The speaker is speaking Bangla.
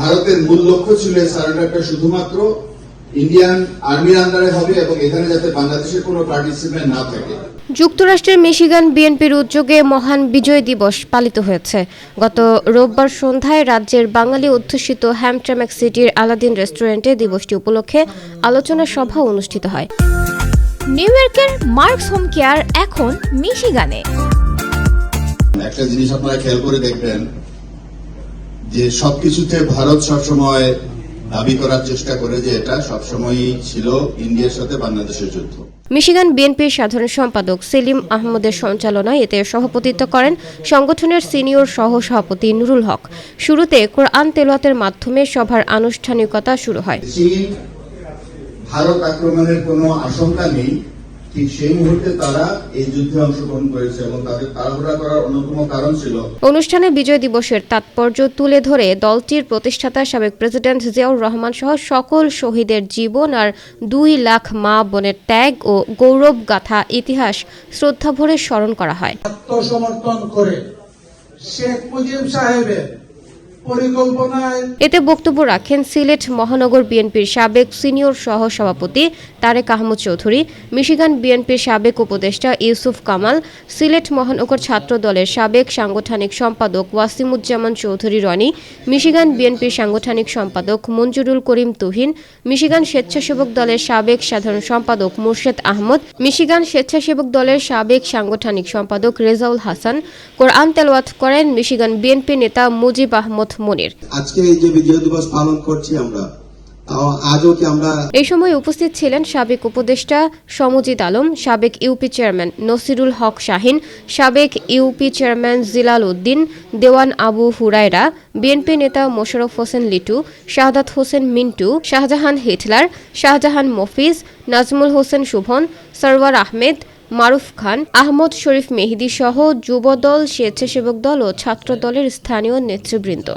ভারতের মূল লক্ষ্য ছিল এই সারেন্ডারটা শুধুমাত্র ইন্ডিয়ান আর্মির আন্ডারে হবে এবং এখানে যাতে বাংলাদেশের কোনো পার্টিসিপেন্ট না থাকে। যুক্তরাষ্ট্রের মিশিগান বিএনপির উদ্যোগে মহান বিজয় দিবস পালিত হয়েছে। গত রোববার সন্ধ্যায় রাজ্যের বাঙালি অধ্যুষিত হ্যামট্রাম্যাক সিটির আলাদিন রেস্টুরেন্টে দিবসটি উপলক্ষে আলোচনা সভা অনুষ্ঠিত হয়। নিউ ইয়র্কের মার্কস হোম কেয়ার এখন মিশিগানে। একটা জিনিস আপনারা খেয়াল করে দেখবেন যে সবকিছুতে ভারত সবসময় দাবি করার চেষ্টা করে যে এটা সবসময়ই ছিল ইন্ডিয়ার সাথে বাংলাদেশের যুদ্ধ। মিশিগান বিএনপির সাধারণ সম্পাদক সেলিম আহমদের সঞ্চালনায় এতে সভাপতিত্ব করেন সংগঠনের সিনিয়র সহ সভাপতি নুরুল হক। শুরুতে কোরআন তেলাওয়াতের মাধ্যমে সভার আনুষ্ঠানিকতা শুরু হয়। ভারত আক্রমণের কোনো আশঙ্কা নেই। ঠিক সেই মুহূর্তে তারা এই যুদ্ধে অংশগ্রহণ করেছে এবং তাদের তাড়াহুড়া করার অন্যতম কারণ ছিল অনুষ্ঠানে বিজয় দিবসের তাৎপর্য তুলে ধরে দলটির প্রতিষ্ঠাতা সাবেক প্রেসিডেন্ট জিয়াউর রহমান সহ সকল শহীদের জীবন আর দুই লাখ মা বোনের ত্যাগ ও গৌরব গাথা ইতিহাস শ্রদ্ধাভরে স্মরণ করা হয়। আত্মসমর্পণ করে শেখ মুজিব সাহেবের এতে বক্তব্য রাখেন সিলেট মহানগর বিএনপির সাবেক সিনিয়র সহ সভাপতি তারেক আহমদ চৌধুরী, মিশিগান বিএনপির সাবেক উপদেষ্টা ইউসুফ কামাল, সিলেট মহানগর ছাত্র দলের সাবেক সাংগঠনিক সম্পাদক ওয়াসিমুজ্জামান চৌধুরী রনি, মিশিগান বিএনপির সাংগঠনিক সম্পাদক মঞ্জুরুল করিম তুহিন, মিশিগান স্বেচ্ছাসেবক দলের সাবেক সাধারণ সম্পাদক মুর্শেদ আহমদ, মিশিগান স্বেচ্ছাসেবক দলের সাবেক সাংগঠনিক সম্পাদক রেজাউল হাসান, কোরআন তেলওয়াত করেন মিশিগান বিএনপি নেতা মুজিব আহমদ মনির। আজকে এই যে বিজয় দিবস পালন করছি আমরা এই সময় উপস্থিত ছিলেন সাবেক উপদেষ্টা সমজিদ আলম, সাবেক ইউপি চেয়ারম্যান নসিরুল হক শাহিন, সাবেক UP chairman Jilal Uddin, Dewan Abu Huraira, BNP নেতা মোশাররফ হোসেন লিটু, শাহাদাত হোসেন মিন্টু, শাহজাহান হিটলার, শাহজাহান মফিজ, নাজমুল হোসেন শুভন, সরওয়ার আহমেদ, মারুফ খান, আহমদ শরীফ মেহেদি সহ যুবদল, স্বেচ্ছাসেবক দল ও ছাত্র দলের স্থানীয় নেতৃবৃন্দ।